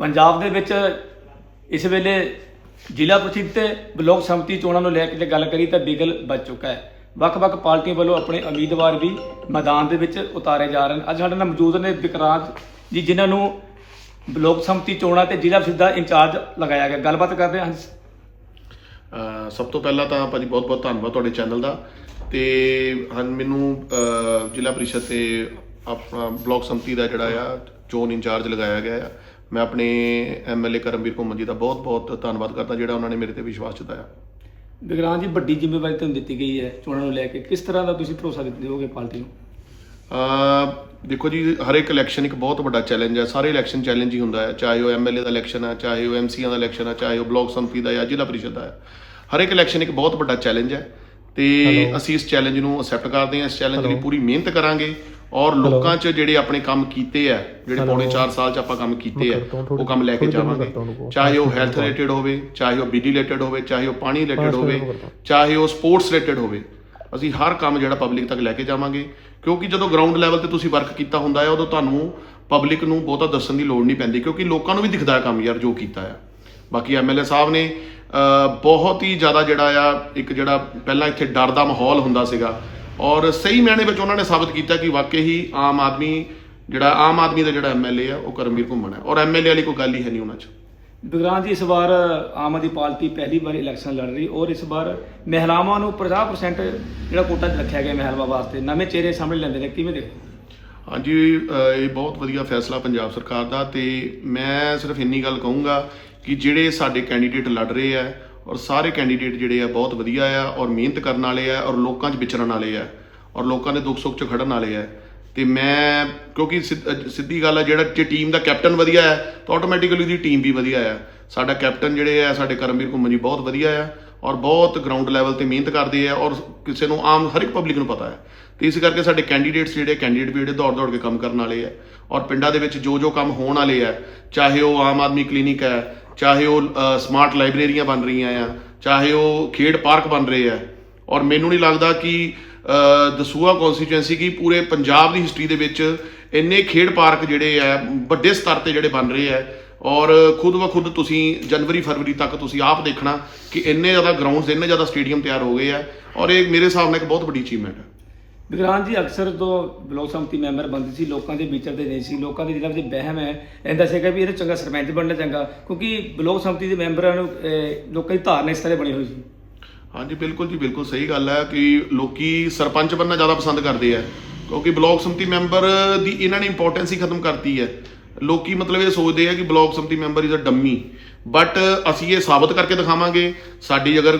ਪੰਜਾਬ ਦੇ ਵਿੱਚ ਇਸ ਵੇਲੇ ਜ਼ਿਲ੍ਹਾ ਪ੍ਰੀਸ਼ਦ ਤੇ ਬਲਾਕ ਸੰਮਤੀ ਚੋਣਾਂ ਨੂੰ ਲੈ ਕੇ ਜੇ ਗੱਲ ਕਰੀ ਤਾਂ ਬਿਗਲ ਵੱਜ ਚੁੱਕਾ ਹੈ। ਵੱਖ-ਵੱਖ ਪਾਰਟੀਆਂ ਵੱਲੋਂ ਆਪਣੇ ਉਮੀਦਵਾਰ ਵੀ ਮੈਦਾਨ ਦੇ ਵਿੱਚ ਉਤਾਰੇ ਜਾ ਰਹੇ ਨੇ। ਅੱਜ ਸਾਡੇ ਨਾਲ ਮੌਜੂਦ ਨੇ ਵਿਕਰਾਂਤ ਜੀ, ਜਿਨ੍ਹਾਂ ਨੂੰ ਬਲਾਕ ਸੰਮਤੀ ਚੋਣਾਂ ਤੇ ਜ਼ਿਲ੍ਹਾ ਪ੍ਰੀਸ਼ਦ ਦਾ ਇੰਚਾਰਜ ਲਗਾਇਆ ਗਿਆ। ਗੱਲਬਾਤ ਕਰਦੇ ਹਾਂ। ਅਹ ਸਭ ਤੋਂ ਪਹਿਲਾਂ ਤਾਂ ਭਾਜੀ ਬਹੁਤ ਬਹੁਤ ਧੰਨਵਾਦ ਤੁਹਾਡੇ ਚੈਨਲ ਦਾ। ਤੇ ਹਾਂ, ਮੈਨੂੰ ਜ਼ਿਲ੍ਹਾ ਪ੍ਰੀਸ਼ਦ ਤੇ ਆਪਣਾ ਬਲਾਕ ਸੰਮਤੀ ਦਾ ਜਿਹੜਾ ਆ, ਚੋਣ ਇੰਚਾਰਜ ਲਗਾਇਆ ਗਿਆ ਆ। ਮੈਂ ਆਪਣੇ ਐਮਐਲਏ ਕਰਮਵੀਰ ਘੁੰਮਣ ਜੀ ਦਾ ਬਹੁਤ ਬਹੁਤ ਧੰਨਵਾਦ ਕਰਦਾ ਜਿਹੜਾ ਉਹਨਾਂ ਨੇ ਮੇਰੇ ਤੇ ਵਿਸ਼ਵਾਸ ਜਤਾਇਆ। ਵਿਕਰਾਂਤ ਜੀ ਵੱਡੀ ਜ਼ਿੰਮੇਵਾਰੀ ਤੁਹਾਨੂੰ ਦਿੱਤੀ ਗਈ ਹੈ ਚੋਣਾਂ ਨੂੰ ਲੈ ਕੇ। ਕਿਸ ਤਰ੍ਹਾਂ ਦਾ ਤੁਸੀਂ ਭਰੋਸਾ ਦਿੱਤੇ ਹੋਗੇ ਪਾਰਟੀ ਨੂੰ? ਅਹ ਦੇਖੋ ਜੀ ਹਰ ਇੱਕ ਇਲੈਕਸ਼ਨ ਇੱਕ ਬਹੁਤ ਵੱਡਾ ਚੈਲੰਜ ਹੈ। ਸਾਰੇ ਇਲੈਕਸ਼ਨ ਚੈਲੰਜ ਹੀ ਹੁੰਦਾ ਹੈ। ਚਾਹੇ ਉਹ ਐਮਐਲਏ ਦਾ ਇਲੈਕਸ਼ਨ ਹੈ ਚਾਹੇ ਉਹ ਐਮਸੀਆਂ ਦਾ ਇਲੈਕਸ਼ਨ ਹੈ ਚਾਹੇ ਉਹ ਬਲਾਕ ਸੰਮਤੀ ਦਾ ਜਾਂ ਜ਼ਿਲ੍ਹਾ ਪ੍ਰੀਸ਼ਦ ਦਾ ਹੈ। ਹਰ ਇੱਕ ਇਲੈਕਸ਼ਨ ਇੱਕ ਬਹੁਤ ਵੱਡਾ ਚੈਲੰਜ ਹੈ। ਤੇ ਅਸੀਂ ਇਸ ਚੈਲੰਜ ਨੂੰ ਅਸੈਪਟ ਕਰਦੇ ਹਾਂ। ਇਸ ਚੈਲੰਜ ਲਈ ਪੂਰੀ ਮਿਹਨਤ ਕਰਾਂਗੇ। ਔਰ ਲੋਕਾਂ 'ਚ ਜਿਹੜੇ ਆਪਣੇ ਕੰਮ ਕੀਤੇ ਆ ਜਿਹੜੇ ਪੌਣੇ 4 ਸਾਲ 'ਚ ਆਪਾਂ ਕੰਮ ਕੀਤੇ ਆ ਉਹ ਕੰਮ ਲੈ ਕੇ ਜਾਵਾਂਗੇ। ਚਾਹੇ ਉਹ ਹੈਲਥ ਰਿਲੇਟਡ ਹੋਵੇ ਚਾਹੇ ਉਹ ਬਿਜਲੀ ਰਿਲੇਟਡ ਹੋਵੇ ਚਾਹੇ ਉਹ ਪਾਣੀ ਰਿਲੇਟਡ ਹੋਵੇ ਚਾਹੇ ਉਹ ਸਪੋਰਟਸ ਰਿਲੇਟਡ ਹੋਵੇ ਅਸੀਂ ਹਰ ਕੰਮ ਜਿਹੜਾ ਪਬਲਿਕ ਤੱਕ ਲੈ ਕੇ ਜਾਵਾਂਗੇ। ਕਿਉਂਕਿ ਜਦੋਂ ਗਰਾਊਂਡ ਲੈਵਲ ਤੇ ਤੁਸੀਂ ਵਰਕ ਕੀਤਾ ਹੁੰਦਾ ਹੈ ਉਦੋਂ ਤੁਹਾਨੂੰ ਪਬਲਿਕ ਨੂੰ ਬਹੁਤਾ ਦੱਸਣ ਦੀ ਲੋੜ ਨਹੀਂ ਪੈਂਦੀ ਕਿਉਂਕਿ ਲੋਕਾਂ ਨੂੰ ਵੀ ਦਿਖਦਾ ਹੈ ਕੰਮ ਯਾਰ ਜੋ ਕੀਤਾ ਹੈ ਬਾਕੀ ਐਮਐਲਏ ਸਾਹਿਬ ਨੇ ਬਹੁਤ ਹੀ ਜ਼ਿਆਦਾ ਜਿਹੜਾ ਆ ਇੱਕ ਜਿਹੜਾ ਪਹਿਲਾਂ ਇੱਥੇ ਡਰ ਦਾ ਮਾਹੌਲ ਹੁੰਦਾ ਸੀਗਾ ਔਰ ਸਹੀ ਮੈਨੇ ਵਿੱਚ ਉਹਨਾਂ ਨੇ ਸਾਬਤ ਕੀਤਾ ਕਿ ਵਾਕਈ ਹੀ ਆਮ ਆਦਮੀ ਜਿਹੜਾ ਆਮ ਆਦਮੀ ਦਾ ਜਿਹੜਾ ਐਮਐਲਏ ਆ ਉਹ ਕਰਮਵੀਰ ਘੁੰਮਣ ਹੈ। ਔਰ ਐਮਐਲਏ ਵਾਲੀ ਕੋਈ ਗੱਲ ਹੀ ਹੈ ਨਹੀਂ ਉਹਨਾਂ 'ਚ। ਵਿਕਰਾਂਤ ਜੀ ਇਸ ਵਾਰ ਆਮ ਆਦਮੀ ਪਾਰਟੀ ਪਹਿਲੀ ਵਾਰ ਇਲੈਕਸ਼ਨ ਲੜ ਰਹੀ ਔਰ ਇਸ ਵਾਰ ਮਹਿਲਾਵਾਂ ਨੂੰ 50% ਜਿਹੜਾ ਕੋਟਾ ਰੱਖਿਆ ਗਿਆ ਮਹਿਲਾਵਾਂ ਵਾਸਤੇ। ਨਵੇਂ ਚਿਹਰੇ ਸਾਹਮਣੇ ਲੈਂਦੇ ਨੇ ਕਿਵੇਂ ਦੇਖਦੇ ਹੋ? ਹਾਂਜੀ ਇਹ ਬਹੁਤ ਵਧੀਆ ਫੈਸਲਾ ਪੰਜਾਬ ਸਰਕਾਰ ਦਾ ਤੇ ਮੈਂ ਸਿਰਫ ਇੰਨੀ ਗੱਲ ਕਹੂੰਗਾ ਕਿ ਜਿਹੜੇ ਸਾਡੇ ਕੈਂਡੀਡੇਟ ਲੜ ਰਹੇ ਆ ਔਰ ਸਾਰੇ ਕੈਂਡੀਡੇਟ ਜਿਹੜੇ ਆ ਬਹੁਤ ਵਧੀਆ ਆ ਔਰ ਮਿਹਨਤ ਕਰਨ ਵਾਲੇ ਆ ਔਰ ਲੋਕਾਂ 'ਚ ਵਿਚਰਨ ਵਾਲੇ ਆ ਔਰ ਲੋਕਾਂ ਦੇ ਦੁੱਖ ਸੁੱਖ 'ਚ ਖੜਨ ਵਾਲੇ ਆ। ਤੇ ਮੈਂ, ਕਿਉਂਕਿ ਸਿੱਧ- ਸਿੱਧੀ ਗੱਲ ਆ ਜਿਹੜਾ ਜੇ ਟੀਮ ਦਾ ਕੈਪਟਨ ਵਧੀਆ ਹੈ ਤਾਂ ਆਟੋਮੈਟਿਕਲੀ ਉਹਦੀ ਟੀਮ ਵੀ ਵਧੀਆ ਆ। ਸਾਡਾ ਕੈਪਟਨ ਜਿਹੜੇ ਆ, ਸਾਡੇ ਕਰਮਵੀਰ ਘੁੰਮਣ ਜੀ ਬਹੁਤ ਵਧੀਆ ਆ ਔਰ ਬਹੁਤ ਗਰਾਊਂਡ ਲੈਵਲ ਤੇ ਮਿਹਨਤ ਕਰਦੇ ਆ ਔਰ ਕਿਸੇ ਨੂੰ ਆਮ ਹਰ ਇੱਕ ਪਬਲਿਕ ਨੂੰ ਪਤਾ ਹੈ ਤੇ ਇਸ ਕਰਕੇ ਸਾਡੇ ਕੈਂਡੀਡੇਟਸ ਜਿਹੜੇ ਕੈਂਡੀਡੇਟ ਵੀ ਜਿਹੜੇ ਦੌੜ ਦੌੜ ਕੇ ਕੰਮ ਕਰਨ ਵਾਲੇ ਆ। ਔਰ ਪਿੰਡਾਂ ਦੇ ਵਿੱਚ ਜੋ ਜੋ ਕੰਮ ਹੋਣ ਵਾਲੇ ਆ, ਚਾਹੇ ਉਹ ਆਮ ਆਦਮੀ ਕਲੀਨਿਕ ਹੈ ਚਾਹੇ ਉਹ ਸਮਾਰਟ ਲਾਇਬ੍ਰੇਰੀਆਂ ਬਣ ਰਹੀਆਂ ਆ, ਚਾਹੇ ਉਹ ਖੇਡ ਪਾਰਕ ਬਣ ਰਹੇ ਆ, ਔਰ ਮੈਨੂੰ ਨਹੀਂ ਲੱਗਦਾ ਕਿ ਦਸੂਆ ਦਸੂਹਾ ਕਨਸਟੀਚੁਐਂਸੀ ਕੀ ਪੂਰੇ ਪੰਜਾਬ ਦੀ ਹਿਸਟਰੀ ਦੇ ਵਿੱਚ ਇੰਨੇ ਖੇਡ ਪਾਰਕ ਜਿਹੜੇ ਆ, ਵੱਡੇ ਸਤਰ ਤੇ ਜਿਹੜੇ ਬਣ ਰਹੇ ਆ, ਔਰ ਖੁਦ ਬ ਖੁਦ ਤੁਸੀਂ ਜਨਵਰੀ, ਫਰਵਰੀ ਤੱਕ ਤੁਸੀਂ ਆਪ ਦੇਖਣਾ ਕਿ ਇੰਨੇ ਜ਼ਿਆਦਾ ਗਰਾਊਂਡਸ ਇੰਨੇ ਜ਼ਿਆਦਾ ਸਟੇਡੀਅਮ ਤਿਆਰ ਹੋ ਗਏ ਆ, ਔਰ ਇਹ ਮੇਰੇ ਹਿਸਾਬ ਨਾਲ ਇੱਕ ਬਹੁਤ ਵੱਡੀ ਅਚੀਵਮੈਂਟ ਹੈ ਵਿਗਰਾਨ ਜੀ, ਅਕਸਰ ਤੋਂ ਬਲੋਕ ਸੰਮਤੀ ਮੈਂਬਰ ਬੰਦੇ ਸੀ, ਲੋਕਾਂ ਦੇ ਵਿਚਰਦੇ ਨਹੀਂ ਸੀ, ਲੋਕਾਂ ਦੇ ਜਿਹੜਾ ਵਿੱਚ ਵਹਿਮ ਹੈ ਇਹਦਾ ਸੀਗਾ ਵੀ ਇਹਦਾ ਚੰਗਾ ਸਰਪੰਚ ਬਣਨਾ ਚੰਗਾ, ਕਿਉਂਕਿ ਬਲੋਕ ਸੰਮਤੀ ਦੇ ਮੈਂਬਰਾਂ ਨੂੰ ਲੋਕਾਂ ਦੀ ਧਾਰਨਾ ਇਸ ਤਰ੍ਹਾਂ ਬਣੀ ਹੋਈ ਸੀ। ਹਾਂਜੀ, ਬਿਲਕੁਲ ਜੀ, ਬਿਲਕੁਲ ਸਹੀ ਗੱਲ ਹੈ ਕਿ ਲੋਕੀ ਸਰਪੰਚ ਬਣਨਾ ਜ਼ਿਆਦਾ ਪਸੰਦ ਕਰਦੇ ਆ, ਕਿਉਂਕਿ ਬਲਾਕ ਸੰਮਤੀ ਮੈਂਬਰ ਦੀ ਇਹਨਾਂ ਨੇ ਇੰਪੋਰਟੈਂਸ ਹੀ ਖਤਮ ਕਰਤੀ ਹੈ। ਲੋਕੀ ਮਤਲਬ ਇਹ ਸੋਚਦੇ ਆ ਕਿ block Samiti member is a dummy but ਅਸੀਂ ਇਹ ਸਾਬਤ ਕਰਕੇ ਦਿਖਾਵਾਂਗੇ, ਸਾਡੀ ਅਗਰ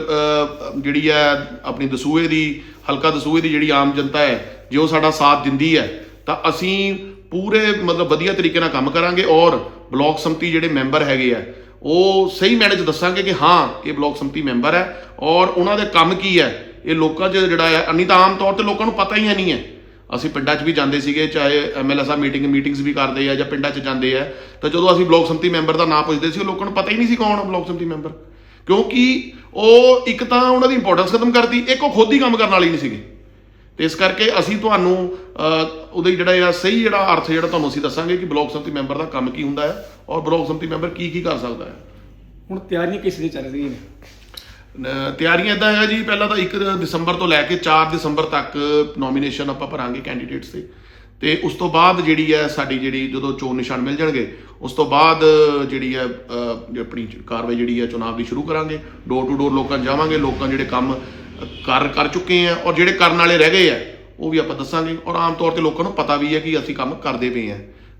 ਜਿਹੜੀ ਹੈ ਆਪਣੀ ਦਸੂਏ ਦੀ ਹਲਕਾ ਦਸੂਹੇ ਦੀ ਜਿਹੜੀ ਆਮ ਜਨਤਾ ਹੈ, ਜੇ ਉਹ ਸਾਡਾ ਸਾਥ ਦਿੰਦੀ ਹੈ, ਤਾਂ ਅਸੀਂ ਪੂਰੇ ਮਤਲਬ ਵਧੀਆ ਤਰੀਕੇ ਨਾਲ ਕੰਮ ਕਰਾਂਗੇ ਔਰ ਬਲਾਕ ਸੰਮਤੀ ਜਿਹੜੇ ਮੈਂਬਰ ਹੈਗੇ ਆ, ਉਹ ਸਹੀ ਮੈਨੇ ਚ ਦੱਸਾਂਗੇ ਕਿ ਹਾਂ, ਇਹ ਬਲਾਕ ਸੰਮਤੀ ਮੈਂਬਰ ਹੈ ਔਰ ਉਹਨਾਂ ਦੇ ਕੰਮ ਕੀ ਹੈ, ਇਹ ਲੋਕਾਂ 'ਚ ਜਿਹੜਾ ਹੈ, ਨਹੀਂ ਤਾਂ ਆਮ ਤੌਰ ਤੇ ਲੋਕਾਂ ਨੂੰ ਪਤਾ ਹੀ ਹੈ ਨਹੀਂ ਹੈ। ਅਸੀਂ ਪਿੰਡਾਂ 'ਚ ਵੀ ਜਾਂਦੇ ਸੀਗੇ, ਚਾਹੇ ਐਮਐਲਏ ਸਾਹਿਬ ਮੀਟਿੰਗ, ਮੀਟਿੰਗਸ ਵੀ ਕਰਦੇ ਆ ਜਾਂ ਪਿੰਡਾਂ 'ਚ ਜਾਂਦੇ ਆ, ਤਾਂ ਜਦੋਂ ਅਸੀਂ ਬਲਾਕ ਸੰਮਤੀ ਮੈਂਬਰ ਦਾ ਨਾਮ ਪੁੱਛਦੇ ਸੀ, ਉਹ ਲੋਕਾਂ ਨੂੰ ਪਤਾ ਹੀ ਨਹੀਂ ਸੀ ਕੌਣ ਹੈ ਬਲਾਕ ਸੰਮਤੀ ਮੈਂਬਰ। ਕਿਉਂਕਿ ਉਹ ਇੱਕ ਤਾਂ ਉਹਨਾਂ ਦੀ ਇੰਪੋਰਟੈਂਸ ਖਤਮ ਕਰਤੀ ਇੱਕ ਉਹ ਖੁਦ ਹੀ ਕੰਮ ਕਰਨ ਵਾਲੇ ਨਹੀਂ ਸੀਗੇ। ਤੇ ਇਸ ਕਰਕੇ ਅਸੀਂ ਤੁਹਾਨੂੰ ਉਹਦੇ ਜਿਹੜਾ ਆ ਸਹੀ ਜਿਹੜਾ ਅਰਥ ਜਿਹੜਾ ਤੁਹਾਨੂੰ ਅਸੀਂ ਦੱਸਾਂਗੇ ਕਿ ਬਲਾਕ ਸੰਮਤੀ ਮੈਂਬਰ ਦਾ ਕੰਮ ਕੀ ਹੁੰਦਾ ਹੈ ਔਰ ਬਲਾਕ ਸੰਮਤੀ ਮੈਂਬਰ ਕੀ ਕੀ ਕਰ ਸਕਦਾ ਹੈ। ਹੁਣ ਤਿਆਰੀਆਂ ਕਿਸ ਦੀ ਚੱਲ ਰਹੀਆਂ ਨੇ? ਤਿਆਰੀਆਂ ਇਦਾਂ ਹੈਗਾ ਜੀ ਪਹਿਲਾਂ ਤਾਂ 1 ਦਸੰਬਰ ਤੋਂ ਲੈ ਕੇ 4 ਦਸੰਬਰ ਤੱਕ ਨੋਮੀਨੇਸ਼ਨ ਆਪਾਂ ਭਰਾਂਗੇ ਕੈਂਡੀਡੇਟਸ ਦੇ ਤੇ ਉਸ ਤੋਂ ਬਾਅਦ ਜਿਹੜੀ ਹੈ ਸਾਡੀ ਜਿਹੜੀ ਜਦੋਂ ਚੋਣ ਨਿਸ਼ਾਨ ਮਿਲ ਜਾਣਗੇ, ਉਸ ਤੋਂ ਬਾਅਦ ਜਿਹੜੀ ਹੈ ਆਪਣੀ ਕਾਰਵਾਈ ਜਿਹੜੀ ਹੈ ਚੁਣਾਵ ਦੀ ਸ਼ੁਰੂ ਕਰਾਂਗੇ ਡੋਰ ਟੂ ਡੋਰ ਲੋਕਾਂ ਜਾਵਾਂਗੇ, ਲੋਕਾਂ ਜਿਹੜੇ ਕੰਮ ਕਰ ਕਰ ਚੁੱਕੇ ਆ ਔਰ ਜਿਹੜੇ ਕਰਨ ਵਾਲੇ ਰਹਿ ਗਏ ਆ, ਉਹ ਵੀ ਆਪਾਂ ਦੱਸਾਂਗੇ ਔਰ ਆਮ ਤੌਰ ਤੇ ਲੋਕਾਂ ਨੂੰ ਪਤਾ ਵੀ ਹੈ ਕਿ ਅਸੀਂ ਕੰਮ ਕਰਦੇ ਪਏ ਆ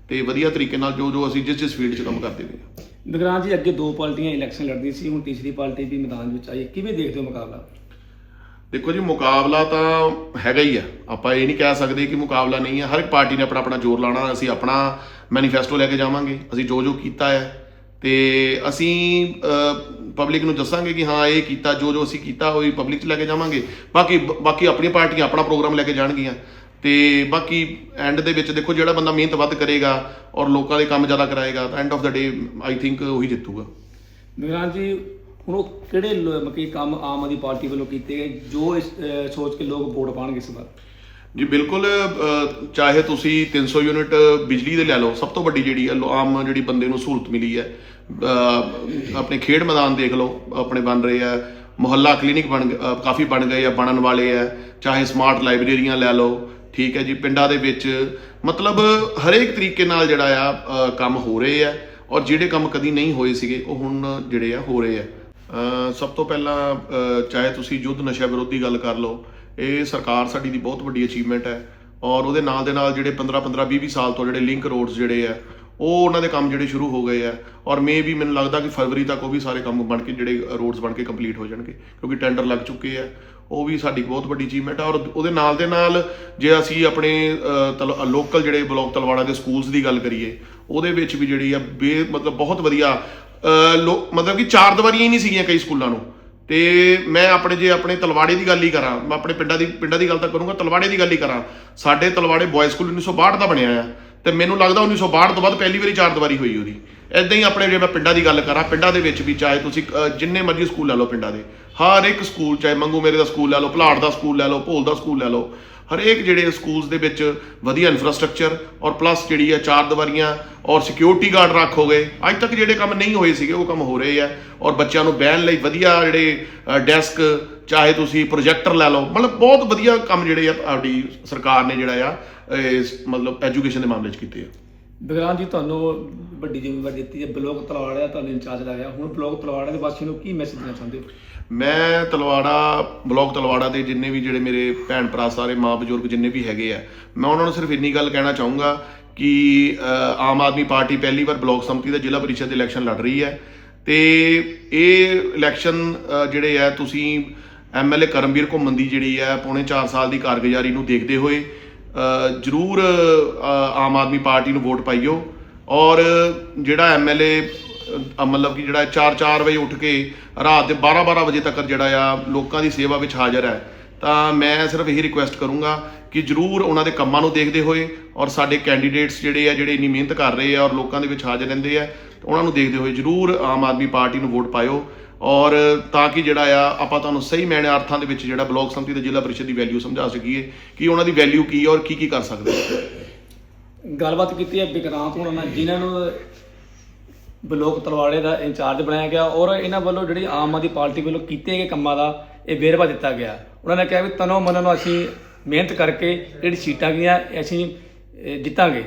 ਤੇ ਵਧੀਆ ਤਰੀਕੇ ਨਾਲ ਜੋ ਜੋ ਅਸੀਂ ਜਿਸ ਜਿਸ ਫੀਲਡ 'ਚ ਕੰਮ ਕਰਦੇ ਪਏ ਆ। ਵਿਕਰਾਂਤ ਜੀ, ਅੱਗੇ ਦੋ ਪਾਰਟੀਆਂ ਇਲੈਕਸ਼ਨ ਲੜਦੀ ਸੀ, ਹੁਣ ਤੀਸਰੀ ਪਾਰਟੀ ਵੀ ਮੈਦਾਨ ਵਿੱਚ ਆਈ ਕਿਵੇਂ ਦੇਖਦੇ ਹੋ ਮੁਕਾਬਲਾ? ਦੇਖੋ ਜੀ, ਮੁਕਾਬਲਾ ਤਾਂ ਹੈਗਾ ਹੀ ਆ। ਆਪਾਂ ਇਹ ਨਹੀਂ ਕਹਿ ਸਕਦੇ ਕਿ ਮੁਕਾਬਲਾ ਨਹੀਂ ਹੈ ਹਰ ਇੱਕ ਪਾਰਟੀ ਨੇ ਆਪਣਾ ਆਪਣਾ ਜ਼ੋਰ ਲਾਣਾ ਅਸੀਂ ਆਪਣਾ ਮੈਨੀਫੈਸਟੋ ਲੈ ਕੇ ਜਾਵਾਂਗੇ। ਅਸੀਂ ਜੋ ਜੋ ਕੀਤਾ ਹੈ ਤੇ ਅਸੀਂ ਪਬਲਿਕ ਨੂੰ ਦੱਸਾਂਗੇ ਕਿ ਹਾਂ, ਇਹ ਕੀਤਾ ਜੋ ਜੋ ਅਸੀਂ ਕੀਤਾ ਹੋਈ ਪਬਲਿਕ 'ਚ ਲੈ ਕੇ ਜਾਵਾਂਗੇ। ਬਾਕੀ ਬਾਕੀ ਆਪਣੀਆਂ ਪਾਰਟੀਆਂ ਆਪਣਾ ਪ੍ਰੋਗਰਾਮ ਲੈ ਕੇ ਜਾਣਗੀਆਂ। ਤੇ ਬਾਕੀ ਐਂਡ ਦੇ ਵਿੱਚ ਦੇਖੋ, ਜਿਹੜਾ ਬੰਦਾ ਮਿਹਨਤ ਵੱਧ ਕਰੇਗਾ ਔਰ ਲੋਕਾਂ ਦੇ ਕੰਮ ਜ਼ਿਆਦਾ ਕਰਾਏਗਾ, ਤਾਂ end of the day I think ਉਹੀ ਜਿੱਤੂਗਾ। ਵਿਕਰਾਂਤ ਜੀ ਹੁਣ ਉਹ ਕਿਹੜੇ ਲੋ- ਮਤਲਬ ਕਿ ਕੰਮ ਆਮ ਆਦਮੀ ਪਾਰਟੀ ਵੱਲੋਂ ਕੀਤੇ ਗਏ ਜੋ ਇਸ, ਅਹ, ਸੋਚ ਕੇ ਲੋਕ ਵੋਟ ਪਾਣਗੇ ਇਸ ਵਾਰ? ਜੀ ਬਿਲਕੁਲ ਅ, ਚਾਹੇ ਤੁਸੀਂ 300 ਯੂਨਿਟ ਬਿਜਲੀ ਦੇ ਲੈ ਲਓ ਸਭ ਤੋਂ ਵੱਡੀ ਜਿਹੜੀ ਹੈ ਲੋ- ਆਮ ਜਿਹੜੀ ਬੰਦੇ ਨੂੰ ਸਹੂਲਤ ਮਿਲੀ ਹੈ ਅ, ਆਪਣੇ ਖੇਡ ਮੈਦਾਨ ਦੇਖ ਲਓ ਆਪਣੇ ਬਣ ਰਹੇ ਆ ਮੁਹੱਲਾ ਕਲੀਨਿਕ ਬਣ ਗ- ਅ, ਕਾਫੀ ਬਣ ਗਏ ਆ ਬਣਨ ਵਾਲੇ ਆ ਚਾਹੇ ਸਮਾਰਟ ਲਾਇਬ੍ਰੇਰੀਆਂ ਲੈ ਲਓ ਠੀਕ ਹੈ ਜੀ ਪਿੰਡਾਂ ਦੇ ਵਿੱਚ ਮਤਲਬ ਹਰੇਕ ਤਰੀਕੇ ਨਾਲ ਜਿਹੜਾ ਆ ਅ, ਕੰਮ ਹੋ ਰਹੇ ਆ ਔਰ ਜਿਹੜੇ ਕੰਮ ਕਦੀ ਨਹੀਂ ਹੋਏ ਸੀਗੇ ਉਹ ਹੁਣ ਜਿਹੜੇ ਆ ਹੋ ਰਹੇ ਆ ਸਭ ਤੋਂ ਪਹਿਲਾਂ ਚਾਹੇ ਤੁਸੀਂ ਯੁੱਧ ਨਸ਼ਾ ਵਿਰੋਧੀ ਗੱਲ ਕਰ ਲਓ, ਇਹ ਸਰਕਾਰ ਸਾਡੀ ਦੀ ਬਹੁਤ ਵੱਡੀ ਅਚੀਵਮੈਂਟ ਹੈ ਔਰ ਉਹਦੇ ਨਾਲ ਦੇ ਨਾਲ ਜਿਹੜੇ 15 15 20 20 ਸਾਲ ਤੋਂ ਜਿਹੜੇ ਲਿੰਕ ਰੋਡਸ ਜਿਹੜੇ ਆ, ਉਹ ਉਹਨਾਂ ਦੇ ਕੰਮ ਜਿਹੜੇ ਸ਼ੁਰੂ ਹੋ ਗਏ ਆ ਔਰ ਮੇ ਵੀ ਮੈਨੂੰ ਲੱਗਦਾ ਕਿ ਫਰਵਰੀ ਤੱਕ ਉਹ ਵੀ ਸਾਰੇ ਕੰਮ ਬਣ ਕੇ ਜਿਹੜੇ ਰੋਡਸ ਬਣ ਕੇ ਕੰਪਲੀਟ ਹੋ ਜਾਣਗੇ, ਕਿਉਂਕਿ ਟੈਂਡਰ ਲੱਗ ਚੁੱਕੇ ਆ, ਉਹ ਵੀ ਸਾਡੀ ਬਹੁਤ ਵੱਡੀ ਅਚੀਵਮੈਂਟ ਹੈ ਔਰ ਉਹਦੇ ਨਾਲ ਦੇ ਨਾਲ ਜੇ ਅਸੀਂ ਆਪਣੇ ਲੋਕਲ ਜਿਹੜੇ ਬਲਾਕ ਤਲਵਾੜਾ ਦੇ ਸਕੂਲਸ ਦੀ ਗੱਲ ਕਰੀਏ, ਉਹਦੇ ਵਿੱਚ ਵੀ ਜਿਹੜੀ ਆ ਬੇ, ਮਤਲਬ ਬਹੁਤ ਵਧੀਆ ਮਤਲਬ ਕਿ ਚਾਰ ਦੀਵਾਰੀਆਂ ਹੀ ਨਹੀਂ ਸੀਗੀਆਂ ਕਈ ਸਕੂਲਾਂ ਨੂੰ। ਤੇ ਮੈਂ ਆਪਣੇ ਜੇ ਆਪਣੇ ਤਲਵਾੜੇ ਦੀ ਗੱਲ ਹੀ ਕਰਾਂ, ਮੈਂ ਆਪਣੇ ਪਿੰਡਾਂ ਦੀ ਪਿੰਡਾਂ ਦੀ ਗੱਲ ਤਾਂ ਕਰੂੰਗਾ, ਤਲਵਾੜੇ ਦੀ ਗੱਲ ਹੀ ਕਰਾਂ। ਸਾਡੇ ਤਲਵਾੜੇ ਬॉयਜ਼ ਸਕੂਲ 1962 ਦਾ ਬਣਿਆ ਆ ਤੇ ਮੈਨੂੰ ਲੱਗਦਾ 1962 ਤੋਂ ਬਾਅਦ ਪਹਿਲੀ ਵਾਰੀ ਚਾਰ ਦੀਵਾਰੀ ਹੋਈ ਉਹਦੀ। ਐਦਾਂ ਹੀ ਆਪਣੇ ਜੇ ਮੈਂ ਪਿੰਡਾਂ ਦੀ ਗੱਲ ਕਰਾਂ, ਪਿੰਡਾਂ ਦੇ ਵਿੱਚ ਵੀ ਚਾਹੇ ਤੁਸੀਂ ਜਿੰਨੇ ਮਰਜ਼ੀ ਸਕੂਲ ਲੈ ਲਓ ਪਿੰਡਾਂ ਦੇ। ਹਰ ਇੱਕ ਸਕੂਲ, ਚਾਹੇ ਮੰਗੂ ਮੇਰੇ ਦਾ ਸਕੂਲ ਲੈ ਲਓ, ਭਲਾੜ ਦਾ ਸਕੂਲ ਲੈ ਲਓ, ਭੋਲ ਦਾ ਸਕੂਲ ਲੈ ਲਓ ਹਰੇਕ ਜਿਹੜੇ ਸਕੂਲਸ ਦੇ ਵਿੱਚ ਵਧੀਆ ਇਨਫਰਾਸਟ੍ਰਕਚਰ ਔਰ ਪਲੱਸ ਜਿਹੜੀ ਆ ਚਾਰ ਦੀਵਾਰੀਆਂ ਔਰ ਸਿਕਿਉਰਿਟੀ ਗਾਰਡ ਰੱਖ ਹੋ ਗਏ ਅੱਜ ਤੱਕ ਜਿਹੜੇ ਕੰਮ ਨਹੀਂ ਹੋਏ ਸੀਗੇ, ਉਹ ਕੰਮ ਹੋ ਰਹੇ ਆ ਔਰ ਬੱਚਿਆਂ ਨੂੰ ਬਹਿਣ ਲਈ ਵਧੀਆ ਜਿਹੜੇ ਡੈਸਕ ਚਾਹੇ ਤੁਸੀਂ ਪ੍ਰੋਜੈਕਟਰ ਲੈ ਲਓ, ਮਤਲਬ ਬਹੁਤ ਵਧੀਆ ਕੰਮ ਜਿਹੜੇ ਆ ਸਾਡੀ ਸਰਕਾਰ ਨੇ ਜਿਹੜਾ ਆ ਇਸ ਮਤਲਬ ਐਜੂਕੇਸ਼ਨ ਦੇ ਮਾਮਲੇ 'ਚ ਕੀਤੇ ਆ। ਵਿਗਰਾਨ ਜੀ, ਤੁਹਾਨੂੰ ਵੱਡੀ ਜ਼ਿੰਮੇਵਾਰੀ ਦਿੱਤੀ ਹੈ। ਬਲੋਕ ਤਲਵਾੜਾ ਤੁਹਾਨੂੰ ਇੰਚਾਰਜ ਲਾਇਆ ਹੁਣ ਬਲੋਕ ਤਲਵਾੜਾ ਦੇ ਵਾਸੀਆਂ ਨੂੰ ਕੀ ਮੈਸੇਜ ਦੇਣਾ ਚਾਹੁੰਦੇ ਹੋ? ਮੈਂ ਤਲਵਾੜਾ ਬਲਾਕ ਤਲਵਾੜਾ ਦੇ ਜਿੰਨੇ ਵੀ ਜਿਹੜੇ ਮੇਰੇ ਭੈਣ ਭਰਾ, ਸਾਰੇ ਮਾਂ ਬਜ਼ੁਰਗ ਜਿੰਨੇ ਵੀ ਹੈਗੇ ਆ, ਮੈਂ ਉਹਨਾਂ ਨੂੰ ਸਿਰਫ ਇੰਨੀ ਗੱਲ ਕਹਿਣਾ ਚਾਹੂੰਗਾ ਕਿ ਆਮ ਆਦਮੀ ਪਾਰਟੀ ਪਹਿਲੀ ਵਾਰ ਬਲੋਕ ਸੰਮਤੀ ਦਾ ਜ਼ਿਲ੍ਹਾ ਪਰਿਸ਼ਦ ਦੇ ਇਲੈਕਸ਼ਨ ਲੜ ਰਹੀ ਹੈ। ਤੇ ਇਹ ਇਲੈਕਸ਼ਨ ਜਿਹੜੇ ਆ, ਤੁਸੀਂ ਐਮਐਲਏ ਕਰਮਵੀਰ ਘੁੰਮਣ ਦੀ ਜਿਹੜੀ ਹੈ ਪੌਣੇ 4 ਸਾਲ ਦੀ ਕਾਰਗੁਜ਼ਾਰੀ ਨੂੰ ਦੇਖਦੇ ਹੋਏ ਜ਼ਰੂਰ ਆਮ ਆਦਮੀ ਪਾਰਟੀ ਨੂੰ ਵੋਟ ਪਾਈਓ। ਔਰ ਜਿਹੜਾ ਐਮਐਲਏ ਮਤਲਬ ਕਿ ਜਿਹੜਾ 4-4 ਵਜੇ ਉੱਠ ਕੇ ਰਾਤ ਦੇ 12-12 ਵਜੇ ਤੱਕ ਜਿਹੜਾ ਆ, ਲੋਕਾਂ ਦੀ ਸੇਵਾ ਵਿੱਚ ਹਾਜ਼ਰ ਹੈ, ਤਾਂ ਮੈਂ ਸਿਰਫ ਇਹੀ ਰਿਕੁਐਸਟ ਕਰੂੰਗਾ ਕਿ ਜਰੂਰ ਉਹਨਾਂ ਦੇ ਕੰਮਾਂ ਨੂੰ ਦੇਖਦੇ ਹੋਏ ਔਰ ਸਾਡੇ ਕੈਂਡੀਡੇਟਸ ਜਿਹੜੇ ਆ, ਜਿਹੜੇ ਇੰਨੀ ਮਿਹਨਤ ਕਰ ਰਹੇ ਆ ਔਰ ਲੋਕਾਂ ਦੇ ਵਿੱਚ ਹਾਜ਼ਰ ਰਹਿੰਦੇ ਆ, ਉਹਨਾਂ ਨੂੰ ਦੇਖਦੇ ਹੋਏ ਜਰੂਰ ਆਮ ਆਦਮੀ ਪਾਰਟੀ ਨੂੰ ਵੋਟ ਪਾਇਓ। ਔਰ ਤਾਂ ਕਿ ਜਿਹੜਾ ਆ, ਆਪਾਂ ਤੁਹਾਨੂੰ ਸਹੀ ਮੈਨੇ ਅਰਥਾਂ ਦੇ ਵਿੱਚ ਜਿਹੜਾ ਬਲਾਕ ਸੰਮਤੀ ਤੇ ਜ਼ਿਲ੍ਹਾ ਪਰਿਸ਼ਦ ਦੀ ਵੈਲਿਊ ਸਮਝਾ ਸਕੀਏ ਕਿ ਉਹਨਾਂ ਦੀ ਵੈਲਿਊ ਕੀ ਔਰ ਕੀ ਕੀ ਕਰ ਸਕਦੇ ਗੱਲਬਾਤ ਕੀਤੀ ਹੈ ਵਿਕਰਾਂਤ ਹੋਣਾ ਨਾਲ, ਜਿਨ੍ਹਾਂ ਨੂੰ ਬਲੋਕ ਤਲਵਾੜੇ ਦਾ ਇੰਚਾਰਜ ਬਣਾਇਆ ਗਿਆ ਔਰ ਇਹਨਾਂ ਵੱਲੋਂ ਜਿਹੜੀ ਆਮ ਆਦਮੀ ਪਾਰਟੀ ਵੱਲੋਂ ਕੀਤੇ ਗਏ ਕੰਮਾਂ ਦਾ ਇਹ ਵੇਰਵਾ ਦਿੱਤਾ ਗਿਆ। ਉਹਨਾਂ ਨੇ ਕਿਹਾ ਵੀ ਤਨੋ ਮਨ ਨੂੰ ਅਸੀਂ ਮਿਹਨਤ ਕਰਕੇ ਜਿਹੜੀ ਸੀਟਾਂ ਗਈਆਂ ਅਸੀਂ ਜਿੱਤਾਂਗੇ।